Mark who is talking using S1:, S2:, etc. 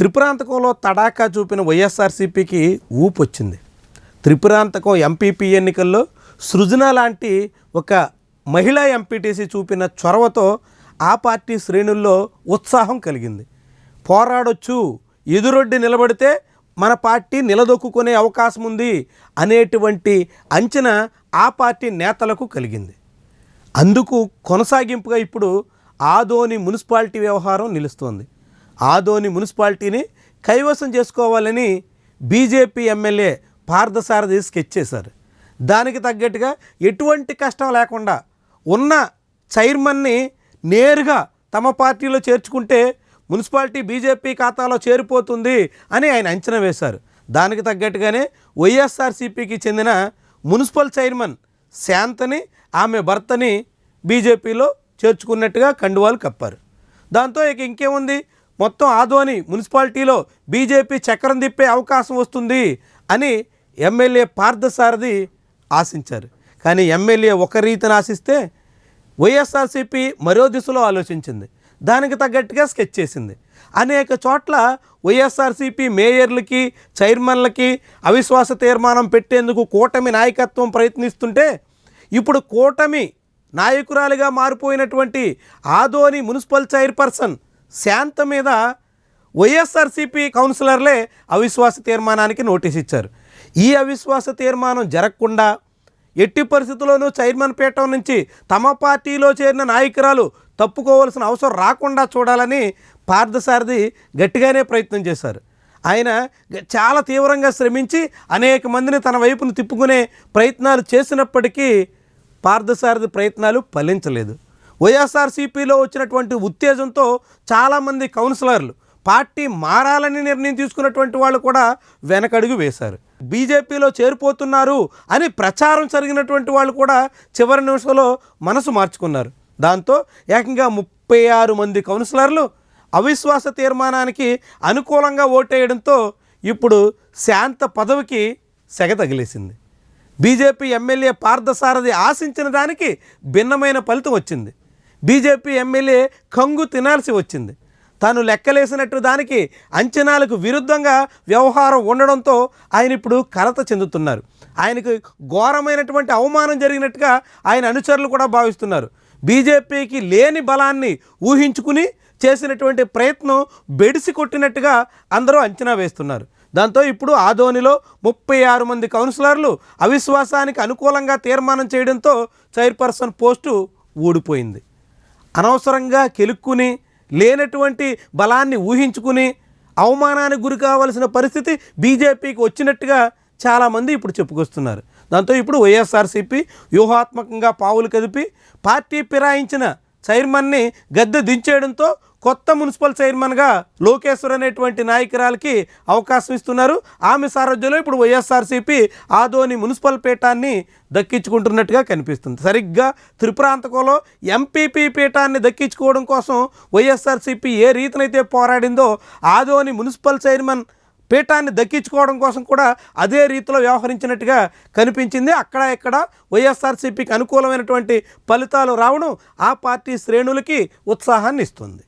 S1: త్రిపురాంతకంలో తడాకా చూపిన వైఎస్ఆర్సీపీకి ఊపు వచ్చింది త్రిపురాంతకం ఎంపీపీ ఎన్నికల్లో సృజన లాంటి ఒక మహిళా ఎంపీటీసీ చూపిన చొరవతో ఆ పార్టీ శ్రేణుల్లో ఉత్సాహం కలిగింది. పోరాడొచ్చు ఎదురొడ్డి నిలబడితే మన పార్టీ నిలదొక్కునే అవకాశం ఉంది అనేటువంటి అంచనా ఆ పార్టీ నేతలకు కలిగింది. అందుకు కొనసాగింపుగా ఇప్పుడు ఆదోని మున్సిపాలిటీ వ్యవహారం నిలుస్తోంది. ఆదోని మున్సిపాలిటీని కైవసం చేసుకోవాలని బీజేపీ ఎమ్మెల్యే పార్థసారథి స్కెచ్ చేశారు. దానికి తగ్గట్టుగా ఎటువంటి కష్టం లేకుండా ఉన్న చైర్మన్ని నేరుగా తమ పార్టీలో చేర్చుకుంటే మున్సిపాలిటీ బీజేపీ ఖాతాలో చేరిపోతుంది అని ఆయన అంచనా వేశారు. దానికి తగ్గట్టుగానే వైఎస్ఆర్సీపీకి చెందిన మున్సిపల్ చైర్మన్ శాంతని ఆమె భర్తని బీజేపీలో చేర్చుకున్నట్టుగా కండువాలు కప్పారు. దాంతో ఇక ఇంకేముంది? మొత్తం ఆదోని మున్సిపాలిటీలో బీజేపీ చక్రం తిప్పే అవకాశం వస్తుంది అని ఎమ్మెల్యే పార్థసారథి ఆశించారు. కానీ ఎమ్మెల్యే ఒక రీతిని ఆశిస్తే వైఎస్ఆర్సీపీ మరో దిశలో ఆలోచించింది. దానికి తగ్గట్టుగా స్కెచ్ చేసింది. అనేక చోట్ల వైఎస్ఆర్సీపీ మేయర్లకి చైర్మన్లకి అవిశ్వాస తీర్మానం పెట్టేందుకు కూటమి నాయకత్వం ప్రయత్నిస్తుంటే ఇప్పుడు కూటమి నాయకురాలిగా మారిపోయినటువంటి ఆదోని మున్సిపల్ చైర్పర్సన్ శాంత మీద వైఎస్ఆర్సీపీ కౌన్సిలర్లే అవిశ్వాస తీర్మానానికి నోటీస్ ఇచ్చారు. ఈ అవిశ్వాస తీర్మానం జరగకుండా ఎట్టి పరిస్థితుల్లోనూ చైర్మన్ పీఠం నుంచి తమ పార్టీలో చేరిన నాయకురాలు తప్పుకోవాల్సిన అవసరం రాకుండా చూడాలని పార్థసారథి గట్టిగానే ప్రయత్నం చేశారు. ఆయన చాలా తీవ్రంగా శ్రమించి అనేక మందిని తన వైపును తిప్పుకునే ప్రయత్నాలు చేసినప్పటికీ పార్థసారథి ప్రయత్నాలు ఫలించలేదు. వైఎస్ఆర్సీపీలో వచ్చినటువంటి ఉత్తేజంతో చాలామంది కౌన్సిలర్లు పార్టీ మారాలని నిర్ణయం తీసుకున్నటువంటి వాళ్ళు కూడా వెనకడుగు వేశారు. బీజేపీలో చేరిపోతున్నారు అని ప్రచారం జరిగినటువంటి వాళ్ళు కూడా చివరి నిమిషంలో మనసు మార్చుకున్నారు. దాంతో ఏకంగా ముప్పై ఆరు మంది కౌన్సిలర్లు అవిశ్వాస తీర్మానానికి అనుకూలంగా ఓటేయడంతో ఇప్పుడు శాంత పదవికి సెగ తగిలేసింది. బీజేపీ ఎమ్మెల్యే పార్థసారథి ఆశించిన దానికి భిన్నమైన ఫలితం వచ్చింది. బీజేపీ ఎమ్మెల్యే కంగు తినాల్సి వచ్చింది. తాను లెక్కలేసినట్టు దానికి అంచనాలకు విరుద్ధంగా వ్యవహారం ఉండడంతో ఆయన ఇప్పుడు కలత చెందుతున్నారు. ఆయనకు ఘోరమైనటువంటి అవమానం జరిగినట్టుగా ఆయన అనుచరులు కూడా భావిస్తున్నారు. బీజేపీకి లేని బలాన్ని ఊహించుకుని చేసినటువంటి ప్రయత్నం బెడిసి కొట్టినట్టుగా అందరూ అంచనా వేస్తున్నారు. దాంతో ఇప్పుడు ఆదోనిలో ముప్పై ఆరు మంది కౌన్సిలర్లు అవిశ్వాసానికి అనుకూలంగా తీర్మానం చేయడంతో చైర్పర్సన్ పోస్టు ఊడిపోయింది. అనవసరంగా కెలుక్కుని లేనటువంటి బలాన్ని ఊహించుకుని అవమానానికి గురి కావాల్సిన పరిస్థితి బీజేపీకి వచ్చినట్టుగా చాలామంది ఇప్పుడు చెప్పుకొస్తున్నారు. దాంతో ఇప్పుడు వైఎస్ఆర్సీపీ వ్యూహాత్మకంగా పావులు కదిపి పార్టీ ఫిరాయించిన చైర్మన్ని గద్దె దించేయడంతో కొత్త మున్సిపల్ చైర్మన్గా లోకేశ్వర్ అనేటువంటి నాయకురాలకి అవకాశం ఇస్తున్నారు. ఆమె సారథ్యంలో ఇప్పుడు వైఎస్ఆర్సీపీ ఆదోని మున్సిపల్ పీఠాన్ని దక్కించుకుంటున్నట్టుగా కనిపిస్తుంది. సరిగ్గా త్రిపురాంతకంలో ఎంపీపీ పీఠాన్ని దక్కించుకోవడం కోసం వైఎస్ఆర్సీపీ ఏ రీతినైతే పోరాడిందో ఆదోని మున్సిపల్ చైర్మన్ పీఠాన్ని దక్కించుకోవడం కోసం కూడా అదే రీతిలో వ్యవహరించినట్టుగా కనిపించింది. అక్కడ ఇక్కడ వైఎస్ఆర్సీపీకి అనుకూలమైనటువంటి ఫలితాలు రావడం ఆ పార్టీ శ్రేణులకి ఉత్సాహాన్ని ఇస్తుంది.